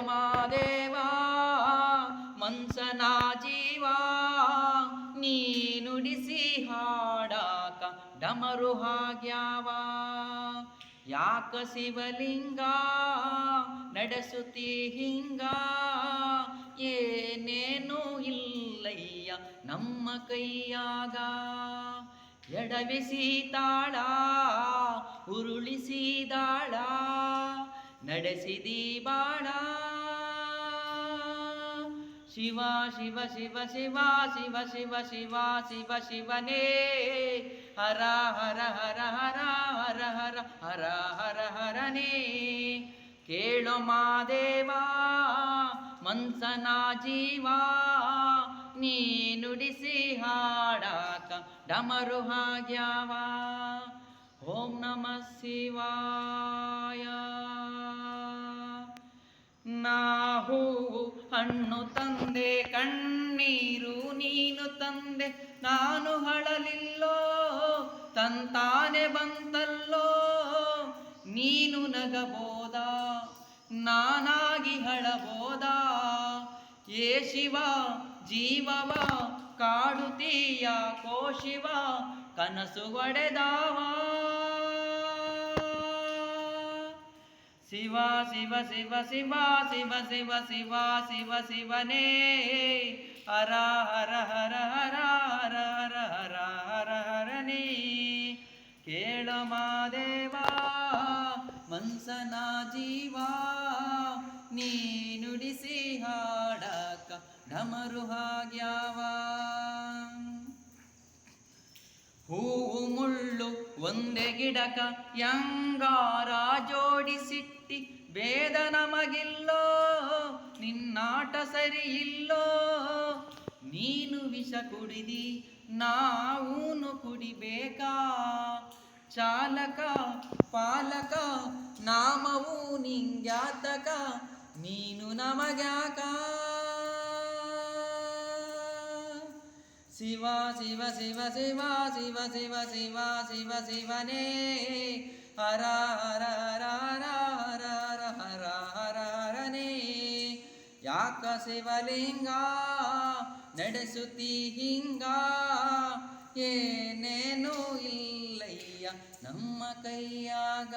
ಮಾದೇವಾ ಮನ್ಸನ ಜೀವಾ ನೀ ನುಡಿಸಿ ಹಾಡಾಕ ಡಮರು ಹಾಗ್ಯಾವ. ಯಾಕ ಶಿವಲಿಂಗ, ನಡೆಸುತ್ತಿ ಹಿಂಗ, ಏನೇನು ಇಲ್ಲಯ್ಯ ನಮ್ಮ ಕೈಯಾಗ. ಎಡವಿಸಿ ತಾಳ ಉರುಳಿಸಿದಾಳ ನಡೆಸಿದಿ ಬಾಳ ಶಿವ ಶಿವ ಶಿವ ಶಿವ ಶಿವ ಶಿವ ಶಿವ ಶಿವ, ಶಿವನೇ. ಹರ ಹರ ಹರ ಹರ ಹರ ಹರ ಹರ ಹರ, ಹರನೇ. ಕೇಳೋ ಮಾದೇವ ಮನ್ಸನ ಜೀವ, ನೀ ನುಡಿಸಿ ಹಾಡಾಕ ಡಮರು ಹಾಗ್ಯಾವ. ಓಂ ನಮಃ ಶಿವಾಯ. ನಾ ಹೂವು ಹಣ್ಣು ತಂದೆ, ಕಣ್ಣೀರು ನೀನು ತಂದೆ. ನಾನು ಹಳಲಿಲ್ಲೋ ತಂತಾನೆ ಬಂತಲ್ಲೋ. ನೀನು ನಗಬೋದ, ನಾನಾಗಿ ಹಳಬೋದ ಏ ಶಿವ, ಜೀವವ ಕಾಡುತ್ತೀಯ ಕೋ ಶಿವ ಕನಸು ಒಡೆದಾವ. ಶಿವ ಶಿವ ಶಿವ ಶಿವ ಶಿವ ಶಿವ ಶಿವ ಶಿವ, ಶಿವನೇ. ಹರ ಹರ ಹರ ಹರ ಹರ ಹರ ಹರ ಹರ, ಹರನೇ. ಕೇಳ ಮಾದೇವ ಮನ್ಸನ ಜೀವ ನೀ ನುಡಿಸಿ ಹಾಡಕ ಡಮರು ಹಾಗ್ಯಾವ. ಹೂವು ಮುಳ್ಳು ಒಂದೇ ಗಿಡಕ ಯಂಗಾರ ಜೋಡಿಸಿಟ್ಟಿ ಭೇದ ನಮಗಿಲ್ಲೋ, ನಿನ್ನಾಟ ಸರಿ ಇಲ್ಲೋ. ನೀನು ವಿಷ ಕುಡಿದಿ, ನಾವೂನು ಕುಡಿಬೇಕಾ? ಚಾಲಕ, ಪಾಲಕ, ನಾಮವೂ ನಿಂಗ್ಯಾತಕ, ನೀನು ನಮಗ್ಯಾಕ? ಶಿವ ಶಿವ ಶಿವ ಶಿವ ಶಿವ ಶಿವ ಶಿವ ಶಿವ, ಶಿವನೇ. ಹರ ಹರ ಹರ ಹರ ಹರ ಹರ ಹರ ಹರ, ಹರನೇ. ಯಾಕ ಶಿವಲಿಂಗ? ನಡೆಸುತ್ತಿ ಹಿಂಗ? ಏನೇನೂ ಇಲ್ಲಯ್ಯ ನಮ್ಮ ಕೈಯಾಗ.